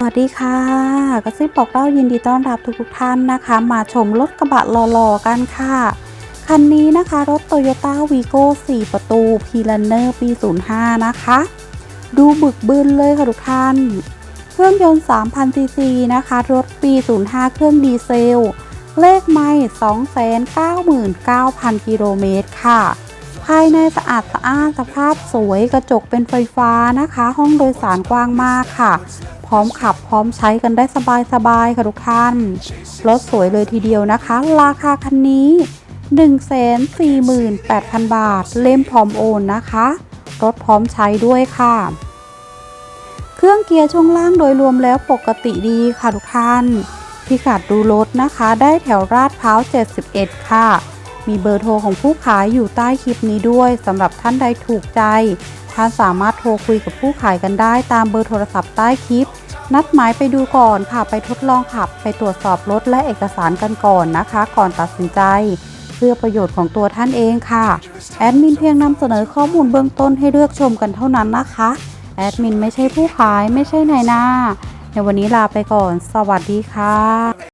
สวัสดีค่ะกระซิบบอกเล่ายินดีต้อนรับทุกๆท่านนะคะ มาชมรถกระบะหล่อๆกันค่ะ คันนี้นะคะรถ Toyota Vigo 4 ประตู p l a n e r ปี 05 นะคะ ดูบึกบึนเลยค่ะทุกท่าน เครื่องยนต์ 3,000 ซีซีนะคะ รถปี 05 เครื่องดีเซล เลขไม่299,000 กิโลเมตรค่ะ ภายในสะอาดสะอ้านสภาพสวยกระจกเป็นไฟฟ้านะคะ ห้องโดยสารกว้างมากค่ะ พร้อมขับพร้อมใช้กันได้สบายๆค่ะทุกท่าน รถสวยเลยทีเดียวนะคะ ราคาคันนี้ 148,000 บาท เล่มพร้อมโอนนะคะ รถพร้อมใช้ด้วยค่ะ เครื่องเกียร์ช่วงล่างโดยรวมแล้วปกติดีค่ะทุกท่าน พิกัดดูรถนะคะ ได้แถวราดพร้าว 71 ค่ะ มีเบอร์โทรของผู้ขายอยู่ใต้คลิปนี้ด้วยสำหรับท่านใดถูกใจท่านสามารถโทรคุยกับผู้ขายกันได้ตามเบอร์โทรศัพท์ใต้คลิป นัดหมายไปดูก่อนค่ะไปทดลองขับ ไปตรวจสอบรถและเอกสารกันก่อนนะคะ ก่อนตัดสินใจ เพื่อประโยชน์ของตัวท่านเองค่ะ แอดมินเพียงนำเสนอข้อมูลเบื้องต้นให้เลือกชมกันเท่านั้นนะคะ แอดมินไม่ใช่ผู้ขายไม่ใช่นายหน้า ในวันนี้ลาไปก่อน สวัสดีค่ะ